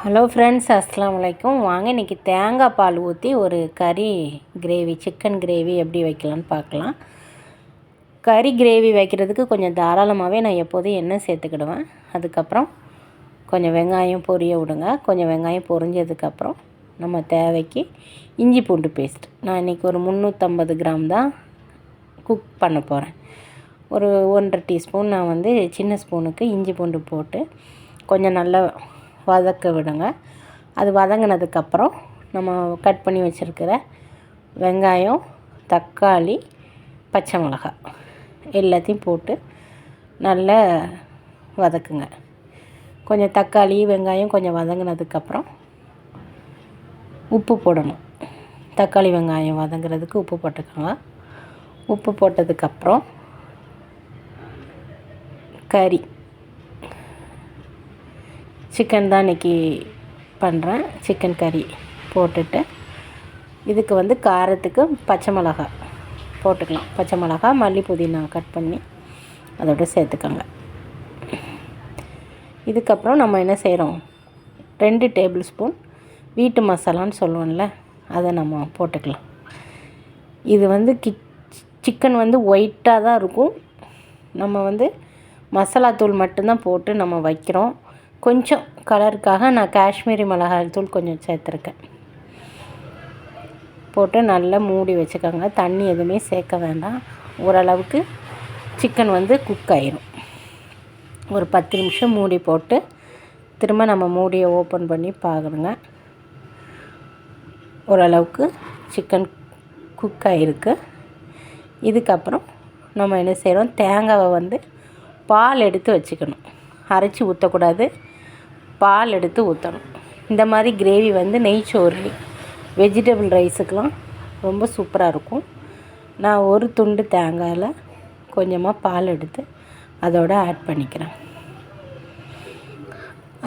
Hello friends அஸ்லாம் வலைக்கும் வாங்க இன்றைக்கி தேங்காய் பால் ஊற்றி ஒரு கறி கிரேவி சிக்கன் கிரேவி எப்படி வைக்கலான்னு பார்க்கலாம். கறி கிரேவி வைக்கிறதுக்கு கொஞ்சம் தாராளமாகவே நான் எப்போதும் எண்ணெய் சேர்த்துக்கிடுவேன். அதுக்கப்புறம் கொஞ்சம் வெங்காயம் பொரிய விடுங்க. கொஞ்சம் வெங்காயம் பொரிஞ்சதுக்கப்புறம் நம்ம தேவைக்கு இஞ்சி பூண்டு பேஸ்ட் நான் இன்றைக்கி ஒரு முந்நூற்றம்பது கிராம் தான் குக் பண்ண போகிறேன் ஒரு ஒன்றரை டீஸ்பூன் நான் வந்து சின்ன ஸ்பூனுக்கு இஞ்சி பூண்டு போட்டு கொஞ்சம் நல்லா வதக்க விடுங்க. அது வதங்கினதுக்கப்புறம் நம்ம கட் பண்ணி வச்சுருக்கிற வெங்காயம் தக்காளி பச்சை மிளகாய் எல்லாத்தையும் போட்டு நல்லா வதக்குங்க. கொஞ்சம் தக்காளி வெங்காயம் கொஞ்சம் வதங்கினதுக்கப்புறம் உப்பு போடணும். தக்காளி வெங்காயம் வதங்குறதுக்கு உப்பு போட்டுக்கோங்க. உப்பு போட்டதுக்கப்புறம் கறி. சிக்கன் தான் இன்றைக்கி பண்ணுறேன் சிக்கன் கறி போட்டுட்டு இதுக்கு வந்து காரத்துக்கு பச்சை மிளகா போட்டுக்கலாம். பச்சை மிளகா மல்லி புதினா கட் பண்ணி அதோட சேர்த்துக்கோங்க. இதுக்கப்புறம் நம்ம என்ன செய்கிறோம் ரெண்டு டேபிள் ஸ்பூன் வீட்டு மசாலான்னு சொல்லுவோம்ல அதை நம்ம போட்டுக்கலாம். இது வந்து கி சிக்கன் வந்து ஒயிட்டாக தான் இருக்கும். நம்ம வந்து மசாலா தூள் மட்டும்தான் போட்டு நம்ம வைக்கிறோம். கொஞ்சம் கலருக்காக நான் காஷ்மீரி மிளகாய் தூள் கொஞ்சம் சேர்த்துருக்கேன். போட்டு நல்லா மூடி வச்சுக்கோங்க. தண்ணி எதுவுமே சேர்க்க வேண்டாம். ஓரளவுக்கு சிக்கன் வந்து குக் ஆயிரும். ஒரு பத்து நிமிஷம் மூடி போட்டு திரும்ப நம்ம மூடியை ஓப்பன் பண்ணி பார்க்கணுங்க. ஓரளவுக்கு சிக்கன் குக் ஆகிருக்கு இதுக்கப்புறம் நம்ம என்ன செய்கிறோம் தேங்காவை வந்து பால் எடுத்து வச்சுக்கணும். அரைச்சி ஊற்றக்கூடாது பால் எடுத்து ஊற்றணும் இந்த மாதிரி கிரேவி வந்து நெய் சோறு வெஜிடபிள் ரைஸுக்கெலாம் ரொம்ப சூப்பராக இருக்கும். நான் ஒரு துண்டு தேங்காயில் கொஞ்சமாக பால் எடுத்து அதோடு ஆட் பண்ணிக்கிறேன்.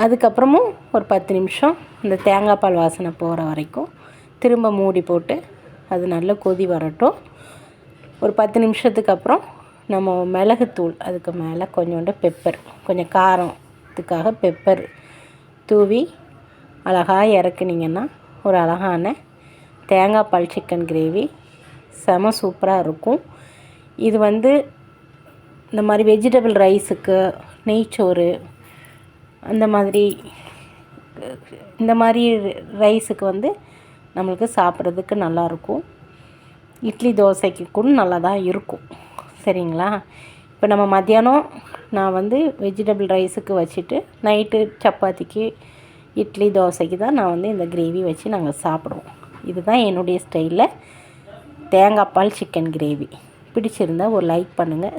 அதுக்கப்புறமும் ஒரு பத்து நிமிஷம் இந்த தேங்காய் பால் வாசனை போகிற வரைக்கும் திரும்ப மூடி போட்டு அது நல்லா கொதி வரட்டும். ஒரு பத்து நிமிஷத்துக்கு அப்புறம் நம்ம மிளகுத்தூள் அதுக்கு மேலே கொஞ்சோண்டு பெப்பர் கொஞ்சம் காரத்துக்காக பெப்பர் தூவி அழகாக இறக்குனீங்கன்னா ஒரு அழகான தேங்காய் பால் சிக்கன் கிரேவி செம சூப்பராக இருக்கும். இது வந்து இந்த மாதிரி வெஜிடபிள் ரைஸுக்கு நெய்ச்சோறு அந்த மாதிரி இந்த மாதிரி ரைஸுக்கு வந்து நம்மளுக்கு சாப்பிட்றதுக்கு நல்லாயிருக்கும் இட்லி தோசைக்கு கூட நல்லா தான் இருக்கும். சரிங்களா? இப்போ நம்ம மத்தியானம் நான் வந்து வெஜிடபிள் ரைஸுக்கு வச்சுட்டு நைட்டு சப்பாத்திக்கு இட்லி தோசைக்கு தான் நான் வந்து இந்த கிரேவி வச்சு நாங்கள் சாப்பிடுவோம். இதுதான் என்னுடைய ஸ்டைலில் தேங்காய் பால் சிக்கன் கிரேவி பிடிச்சிருந்தால் ஒரு லைக் பண்ணுங்கள்